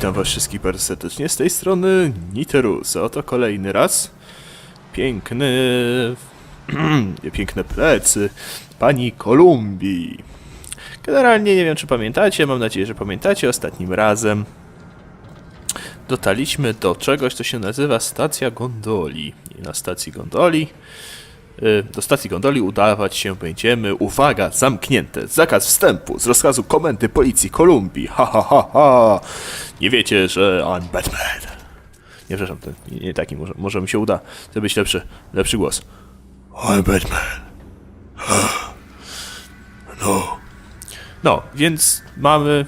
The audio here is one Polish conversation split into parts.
Witam was wszystkich bardzo serdecznie. Z tej strony Niterus. Oto kolejny raz. Piękny... piękne plecy pani Kolumbii. Generalnie nie wiem, czy pamiętacie, mam nadzieję, że pamiętacie. Ostatnim razem dotarliśmy do czegoś, co się nazywa stacja gondoli. I na stacji gondoli do stacji gondoli udawać się będziemy. Uwaga, zamknięte. Zakaz wstępu z rozkazu komendy policji Kolumbii. Ha, ha, ha, ha. Nie wiecie, że I'm Batman. Nie, przepraszam, to nie, nie taki, może, może mi się uda zrobić lepszy, lepszy głos. I'm Batman. No. No, więc mamy,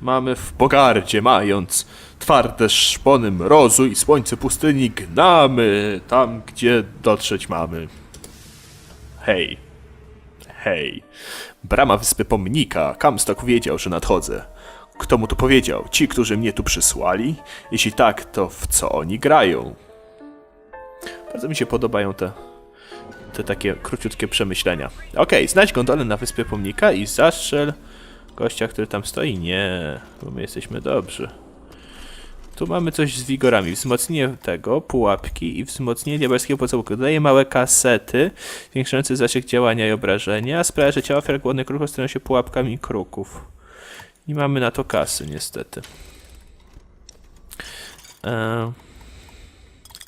mamy w pogardzie, mając twarde szpony mrozu i słońce pustyni, gnamy tam, gdzie dotrzeć mamy. Hej. Hej. Brama wyspy pomnika. Kamstok wiedział, że nadchodzę. Kto mu to powiedział? Ci, którzy mnie tu przysłali? Jeśli tak, to w co oni grają? Bardzo mi się podobają te, te takie króciutkie przemyślenia. Okej, znajdź gondolę na wyspie pomnika i zastrzel gościa, który tam stoi. Nie, bo my jesteśmy dobrzy. Tu mamy coś z wigorami. Wzmocnienie tego, pułapki i wzmocnienie diabelskiego pocałuku. Dodaje małe kasety, zwiększające zasięg działania i obrażenia. Sprawia, że ciała ofiar głodnych kruków stają się pułapkami kruków. Nie mamy na to kasy, niestety. Eee,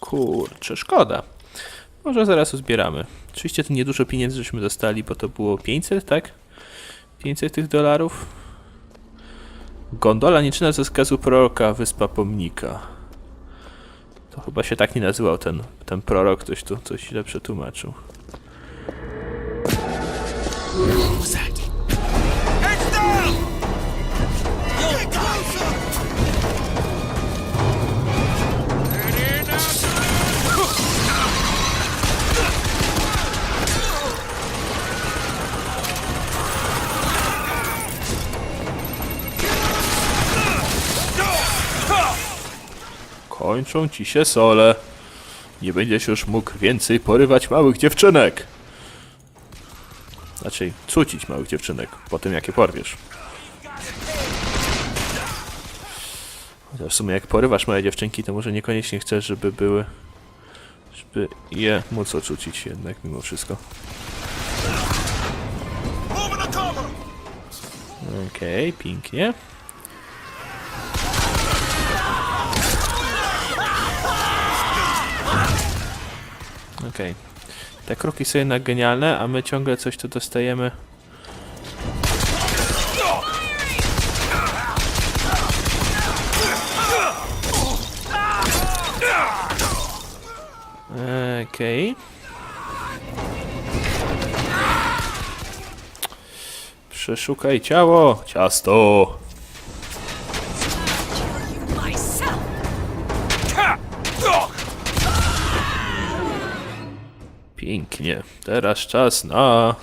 kurczę, szkoda. Może zaraz uzbieramy. Oczywiście to niedużo pieniędzy żeśmy dostali, bo to było 500, tak? 500 tych dolarów. Gondola nie czyna ze skazu proroka Wyspa Pomnika. To chyba się tak nie nazywał ten, ten prorok, ktoś tu coś źle przetłumaczył. Kończą ci się sole. Nie będziesz już mógł więcej porywać małych dziewczynek. Znaczy, cucić małych dziewczynek po tym, jakie porwiesz. Chociaż w sumie jak porywasz małe dziewczynki, to może niekoniecznie chcesz, żeby były... żeby je móc ocucić jednak mimo wszystko. Moving the cover! Okej. Okej. Te kroki są jednak genialne, a my ciągle coś tu dostajemy. Okej. Przeszukaj ciało, ciasto. Pięknie. Teraz czas na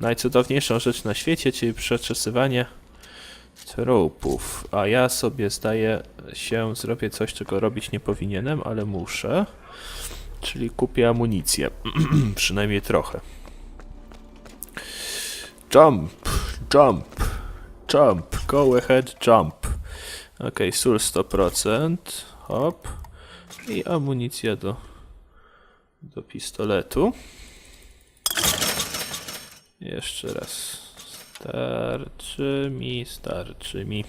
najcudowniejszą rzecz na świecie, czyli przeczesywanie tropów. A ja sobie zdaję się, zrobię coś, czego robić nie powinienem, ale muszę. Czyli kupię amunicję. Przynajmniej trochę. Jump, jump, jump, go ahead, jump. Ok, sól 100%, hop. I amunicja do do pistoletu. Jeszcze raz. Starczy mi, starczy mi.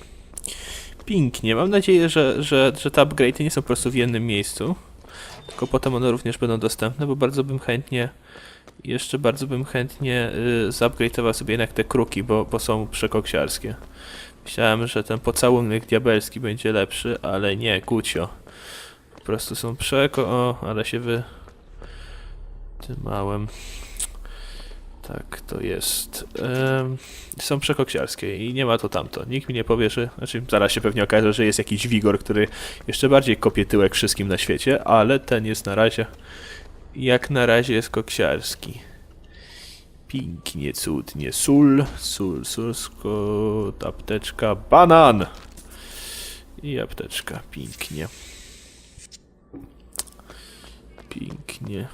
Pięknie. Mam nadzieję, że, że, że te upgrade'y nie są po prostu w jednym miejscu. Tylko potem one również będą dostępne, bo bardzo bym chętnie jeszcze bardzo bym chętnie y, zupgrade'ował sobie jednak te kruki, bo, bo są przekoksiarskie. Myślałem, że ten pocałunek diabelski będzie lepszy, ale nie, kucio. Po prostu są przeko... O, ale się wy... Tymałem. Tak, to jest. Są przekoksiarskie i nie ma to tamto. Nikt mi nie powie, że. Znaczy, zaraz się pewnie okaże, że jest jakiś wigor, który jeszcze bardziej kopie tyłek wszystkim na świecie, ale ten jest na razie. Jak na razie jest koksiarski. Pięknie, cudnie. Sól, sól, sól, skot, apteczka, banan! I apteczka, pięknie. Pięknie.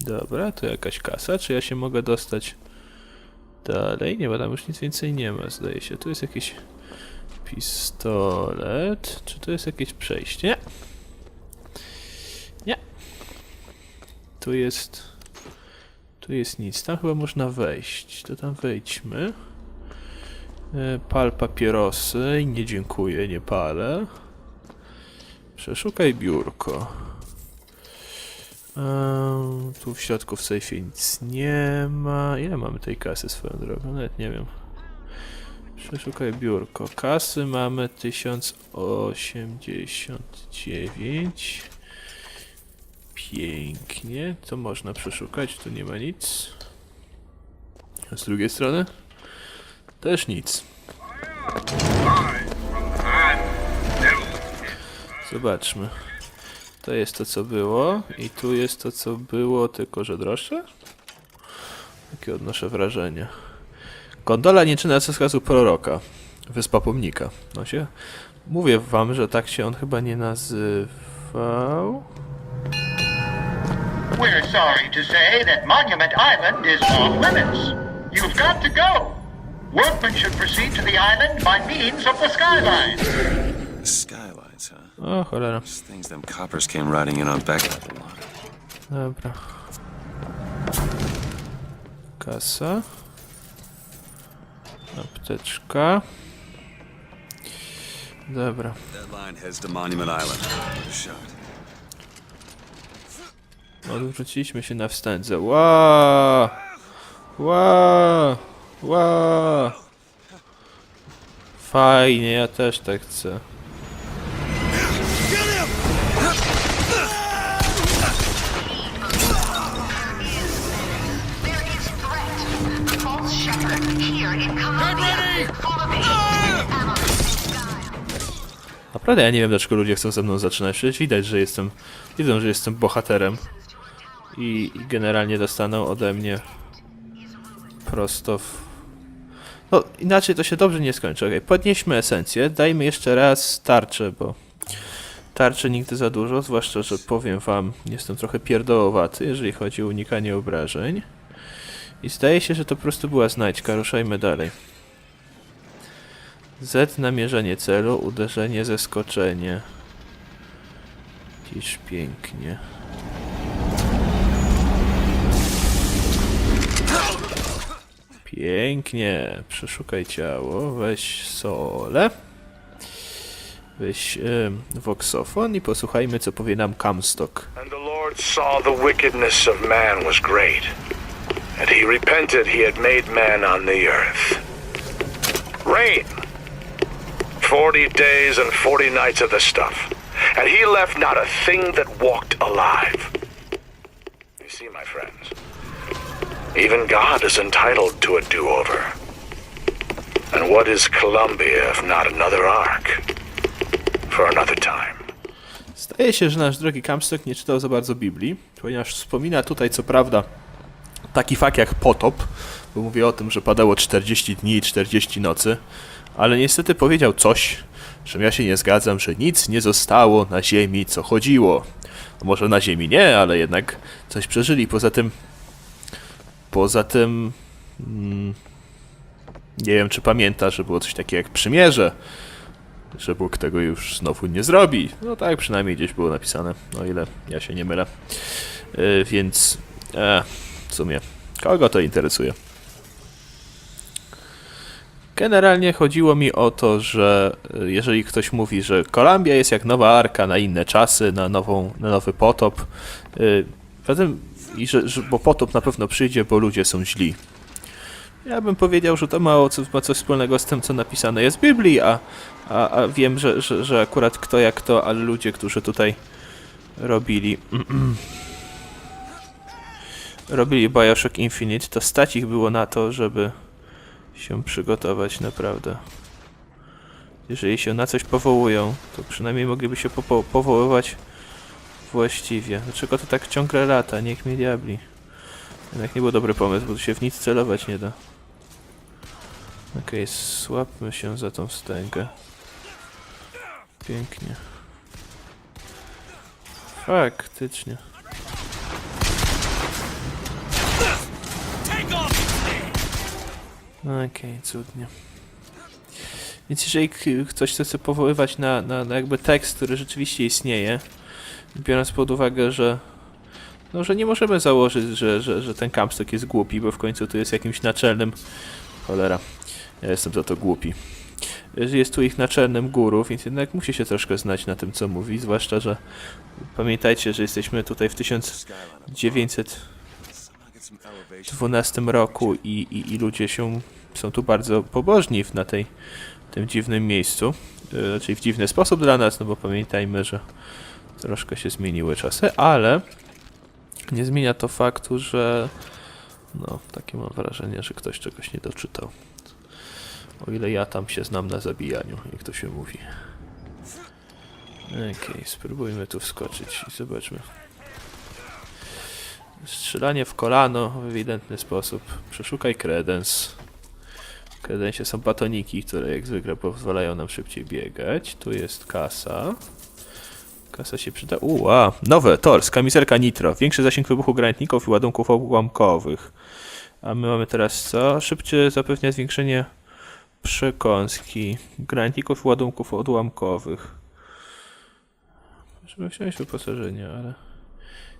Dobra, to jakaś kasa. Czy ja się mogę dostać dalej. Nie, bo tam już nic więcej nie ma, zdaje się. Tu jest jakiś pistolet. Czy tu jest jakieś przejście? Nie. Tu jest... Tu jest nic. Tam chyba można wejść. To tam wejdźmy. E, Pal papierosy. Nie dziękuję, nie palę. Przeszukaj biurko. Ehm, tu w środku w sejfie nic nie ma. Ile mamy tej kasy swoją drogą? Nawet nie wiem. Przeszukaj biurko. Kasy mamy 1089. Pięknie. To można przeszukać. Tu nie ma nic. A z drugiej strony? Też nic. Zobaczmy. To jest to, co było. I tu jest to, co było, tylko że droższe? Takie odnoszę wrażenie. Gondola nieczynna ze skazu proroka. Wyspa pomnika. No się... Mówię wam, że tak się on chyba nie nazywał. We're sorry to say that Monument Island is off limits. You've got to go. Workmen should proceed to the island by means of the skyline. Huh? O, cholera. Those things them coppers came riding in on back the lot. Dobra. Kasa. Apteczka. Dobra. Shot. Odwróciliśmy się na wstędze. Ła! Ła! Ła! Fajnie, ja też tak chcę. Naprawdę ja nie wiem dlaczego ludzie chcą ze mną zaczynać. Przecież widać, że jestem. Widzą, że jestem bohaterem. I, i generalnie dostaną ode mnie prosto w. No, inaczej to się dobrze nie skończy. Okay, podnieśmy esencję. Dajmy jeszcze raz tarczę, bo tarczy nigdy za dużo. Zwłaszcza, że powiem wam, jestem trochę pierdołowaty, jeżeli chodzi o unikanie obrażeń. I zdaje się, że to po prostu była znajdźka. Ruszajmy dalej. Z namierzenie celu, uderzenie, zeskoczenie. Dziś pięknie. Pięknie. Przeszukaj ciało, weź solę. Weź ym, voxofon i posłuchajmy co powie nam Comstock. And the Lord saw the wickedness of man was great, and he repented he had made man on the earth. Rain. Forty days and forty nights of the stuff, and he left not a thing that walked alive. You see, my friends, even God is entitled to a do-over. And what is Columbia if not another ark? For another time. Zdaje się, że nasz drogi Comstock nie czytał za bardzo Biblii, ponieważ wspomina tutaj co prawda taki fakt jak potop, bo mówi o tym, że padało 40 dni i 40 nocy, ale niestety powiedział coś, czym ja się nie zgadzam, że nic nie zostało na ziemi, co chodziło. Może na ziemi nie, ale jednak coś przeżyli. Poza tym, poza tym, mm, nie wiem czy pamięta, że było coś takiego jak przymierze, że Bóg tego już znowu nie zrobi. No tak przynajmniej gdzieś było napisane, o ile ja się nie mylę. Yy, więc e, w sumie, kogo to interesuje? Generalnie chodziło mi o to, że y, jeżeli ktoś mówi, że Kolumbia jest jak nowa arka na inne czasy, na, nową, na nowy potop, yy, i że, że, bo potop na pewno przyjdzie, bo ludzie są źli. Ja bym powiedział, że to mało co, ma coś wspólnego z tym, co napisane jest w Biblii, a, a, a wiem, że, że, że akurat kto jak to, ale ludzie, którzy tutaj robili robili Bioshock Infinite, to stać ich było na to, żeby się przygotować naprawdę. Jeżeli się na coś powołują, to przynajmniej mogliby się popo- powoływać właściwie. Dlaczego to tak ciągle lata? Niech mnie diabli. Jednak nie był dobry pomysł, bo tu się w nic celować nie da. Okej, słabmy się za tą wstęgę. Pięknie. Faktycznie. Okej, cudnie. Więc jeżeli ktoś chce sobie powoływać na, na, na jakby tekst, który rzeczywiście istnieje, biorąc pod uwagę, że no, że nie możemy założyć, że, że, że ten Comstock jest głupi, bo w końcu tu jest jakimś naczelnym cholera, ja jestem za to głupi. Jest tu ich naczelnym guru, więc jednak musi się troszkę znać na tym, co mówi, zwłaszcza, że pamiętajcie, że jesteśmy tutaj w 1900 Get some elevation. 2012 roku i, i, i ludzie się są tu bardzo pobożni na tej, tym dziwnym miejscu. E, Znaczy w dziwny sposób dla nas, no bo pamiętajmy, że troszkę się zmieniły czasy, ale nie zmienia to faktu, że no, takie mam wrażenie, że ktoś czegoś nie doczytał. O ile ja tam się znam na zabijaniu, jak to się mówi. Okej, spróbujmy tu wskoczyć i zobaczmy. Strzelanie w kolano w ewidentny sposób. Przeszukaj kredens. W kredensie są batoniki, które jak zwykle pozwalają nam szybciej biegać. Tu jest kasa. Kasa się przyda. Uła, nowe, tors, kamizelka nitro. Większy zasięg wybuchu granatników i ładunków odłamkowych. A my mamy teraz co? Szybciej zapewnia zwiększenie przekąski granatników i ładunków odłamkowych. Żeby wziąć wyposażenie, ale...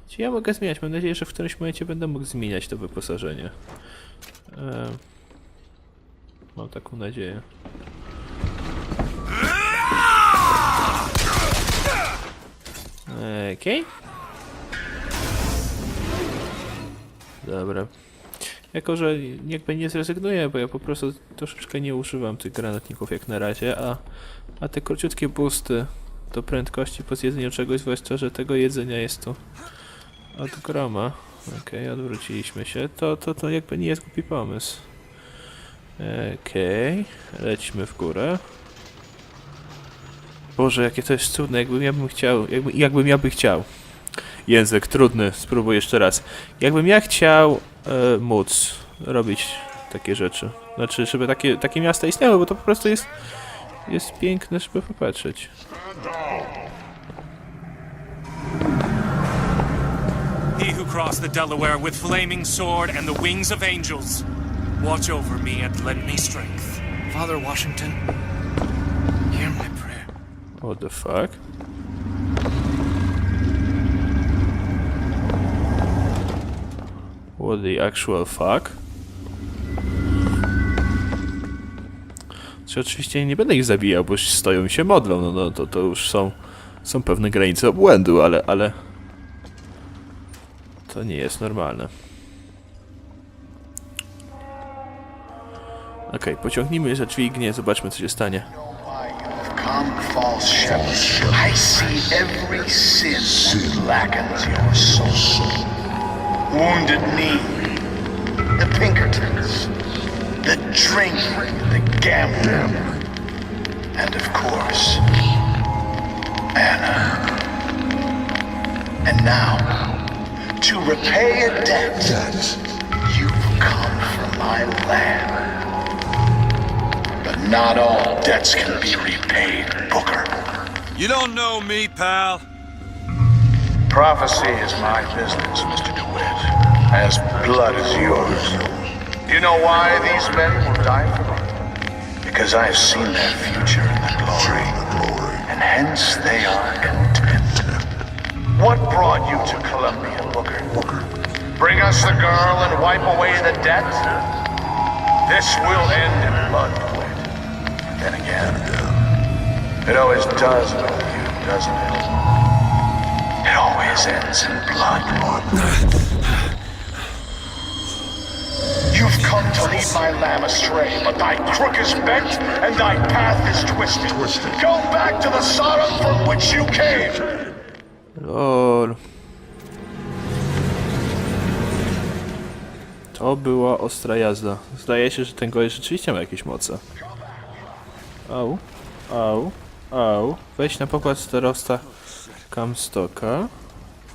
Czy ja mogę zmieniać? Mam nadzieję, że w którymś momencie będę mógł zmieniać to wyposażenie. E, mam taką nadzieję. Okej. Dobra. Jako, że jakby nie zrezygnuję, bo ja po prostu troszeczkę nie używam tych granatników jak na razie, a, a te króciutkie boosty do prędkości po zjedzeniu czegoś, zwłaszcza, że tego jedzenia jest tu od groma. Okej, odwróciliśmy się. To, to, to jakby nie jest głupi pomysł. Okej, lećmy w górę. Boże, jakie to jest cudne, jakbym ja bym chciał, jakby, jakbym ja by chciał. Język trudny, spróbuję jeszcze raz. Jakbym ja chciał e, móc robić takie rzeczy. Znaczy, żeby takie, takie miasta istniały, bo to po prostu jest, jest piękne, żeby popatrzeć. He who crossed the Delaware with flaming sword and the wings of angels. Watch over me and lend me strength. Father Washington, hear my prayer. What the fuck? What the actual fuck? Czy oczywiście nie będę ich zabijał, bo stoją i się modlą, no, no to, to już są, są pewne granice obłędu, ale, ale... To nie jest normalne. Okej, pociągnijmy za dźwignię, zobaczmy co się stanie. Wounded knee, the Pinkertons, the drink, the gambling, and of course, Anna. And now, to repay a debt, you've come from my land. But not all debts can be repaid, Booker. You don't know me, pal. Prophecy is my business, Mr. DeWitt. As blood is yours. Do you know why these men will die for me? Because I have seen their future in the glory, and hence they are content. What brought you to Columbia, Booker? The girl and wipe away the debt? This will end in blood, DeWitt. Then again, it always does with you, doesn't it? It always ends in blood. You've come to lead my lamb astray, but thy crook is bent and thy path is twisted. Go back to the Sodom from which you came. Lol. To była ostra jazda. Zdaje się, że ten gość rzeczywiście ma jakieś moce. Au, au, au. Wejdź na pokład starosta Kamstoka.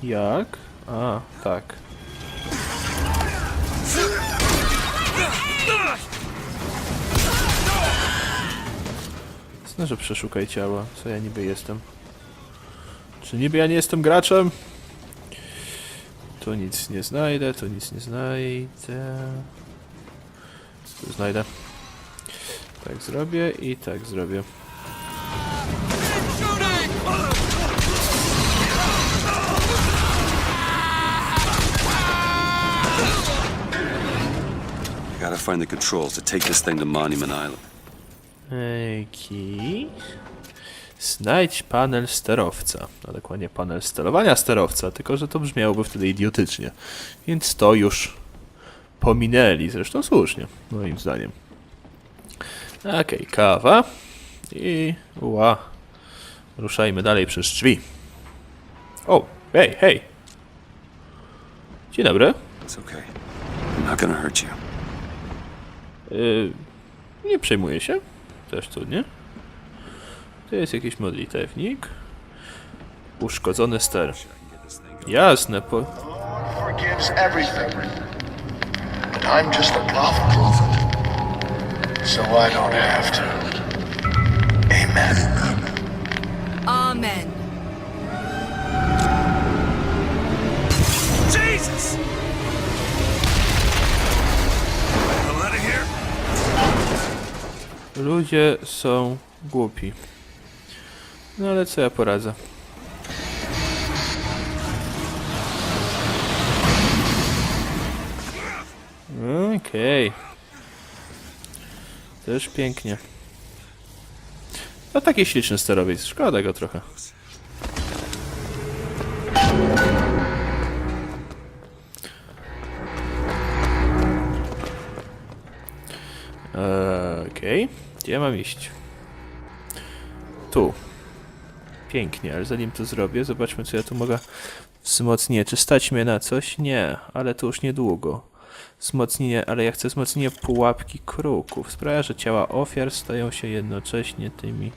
Jak? A, tak. Jasne, przeszukaj ciała. Co ja niby jestem? Czy niby ja nie jestem graczem? Tu nic nie znajdę, tu nic nie znajdę. Tu znajdę. Tak zrobię i tak zrobię. Gotta find the controls to take this thing to Monument Island. Eki. Znajdź panel sterowca. A dokładnie panel sterowania sterowca, tylko że to brzmiałoby wtedy idiotycznie. Więc to już pominęli, zresztą słusznie, moim zdaniem. Okej, kawa. I ła. Ruszajmy dalej przez drzwi. O, hej, hej. Dzień dobry. It's okay. I'm not gonna hurt you. Y, nie przejmuję się. Też cudnie. To jest jakiś modlitewnik. Uszkodzony ster. Jasne, po... forgives everything. And I'm just a prophet. So I don't have to. Amen. Amen. Jesus! Ludzie są głupi. No ale co ja poradzę? Okej. Też pięknie. No taki śliczny sterowiec, szkoda go trochę. Okej, gdzie ja mam iść? Tu. Pięknie, ale zanim to zrobię, zobaczmy co ja tu mogę wzmocnić. Czy stać mnie na coś? Nie, ale to już niedługo. Wzmocnienie, ale ja chcę wzmocnienie pułapki kruków. Sprawia, że ciała ofiar stają się jednocześnie tymi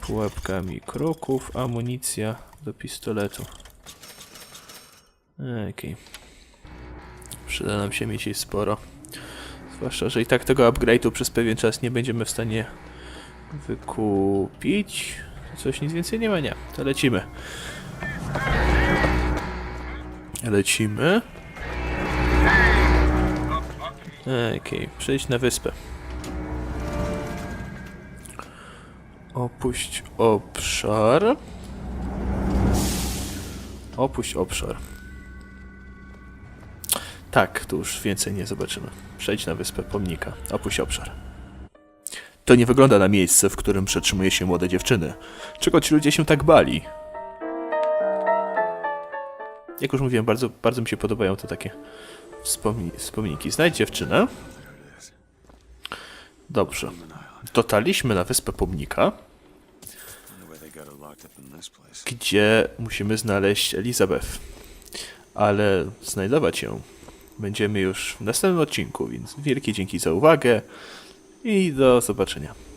pułapkami kruków. Amunicja do pistoletu. Okej. Przyda nam się mieć jej sporo. Zwłaszcza, że i tak tego upgrade'u przez pewien czas nie będziemy w stanie wykupić. Coś nic więcej nie ma? Nie. To lecimy. Lecimy. Okej, przejdź na wyspę. Opuść obszar. Opuść obszar. Tak, tu już więcej nie zobaczymy. Przejdź na wyspę pomnika. Opuść obszar. To nie wygląda na miejsce, w którym przetrzymuje się młode dziewczyny. Czego ci ludzie się tak bali? Jak już mówiłem, bardzo, bardzo mi się podobają te takie wspomni wspomniki. Znajdź dziewczynę. Dobrze. Dotarliśmy na wyspę pomnika, gdzie musimy znaleźć Elizabeth. Ale znajdować ją będziemy już w następnym odcinku, więc wielkie dzięki za uwagę i do zobaczenia.